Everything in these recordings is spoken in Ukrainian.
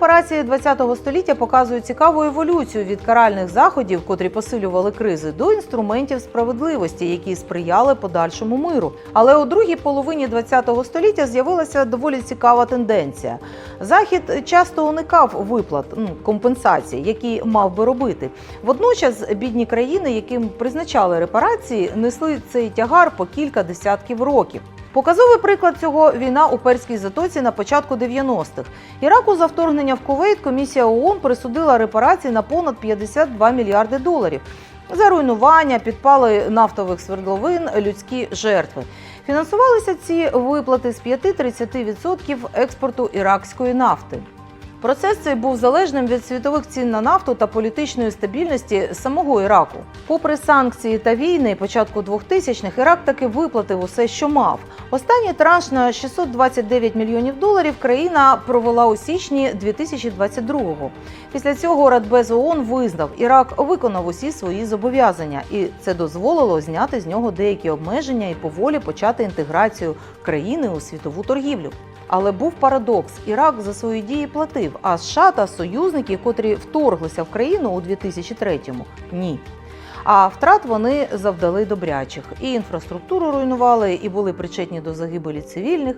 репарації ХХ століття показують цікаву еволюцію від каральних заходів, котрі посилювали кризи, до інструментів справедливості, які сприяли подальшому миру. Але у другій половині ХХ століття з'явилася доволі цікава тенденція. Захід часто уникав виплат ну, компенсацій, які мав би робити. Водночас бідні країни, яким призначали репарації, несли цей тягар по кілька десятків років. Показовий приклад цього війна у Перській затоці на початку 90-х. Іраку за вторгнення в Кувейт комісія ООН присудила репарації на понад 52 мільярди доларів за руйнування, підпали нафтових свердловин, людські жертви. Фінансувалися ці виплати з 5-30% експорту іракської нафти. Процес цей був залежним від світових цін на нафту та політичної стабільності самого Іраку. Попри санкції та війни початку 2000-х, Ірак таки виплатив усе, що мав. Останній транш на 629 мільйонів доларів країна провела у січні 2022-го. Після цього Радбез ООН визнав, Ірак виконав усі свої зобов'язання, і це дозволило зняти з нього деякі обмеження і поволі почати інтеграцію країни у світову торгівлю. Але був парадокс: Ірак за свої дії платив, а США та союзники, котрі вторглися в країну у 2003-му – ні. А втрат вони завдали добрячих. І інфраструктуру руйнували, і були причетні до загибелі цивільних.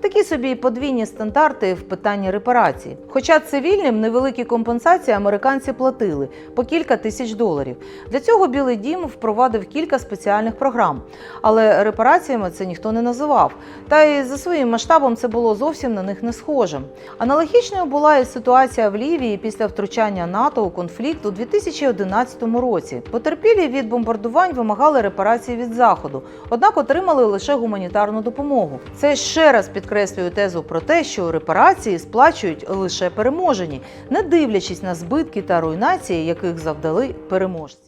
Такі собі подвійні стандарти в питанні репарацій. Хоча цивільним невеликі компенсації американці платили по кілька тисяч доларів. Для цього Білий Дім впровадив кілька спеціальних програм. Але репараціями це ніхто не називав. Та й за своїм масштабом це було зовсім на них не схоже. Аналогічною була і ситуація в Лівії після втручання НАТО у конфлікт у 2011 році. Потерпілі від бомбардувань вимагали репарації від заходу, однак отримали лише гуманітарну допомогу. Це ще раз підкреслює тезу про те, що репарації сплачують лише переможені, не дивлячись на збитки та руйнації, яких завдали переможці.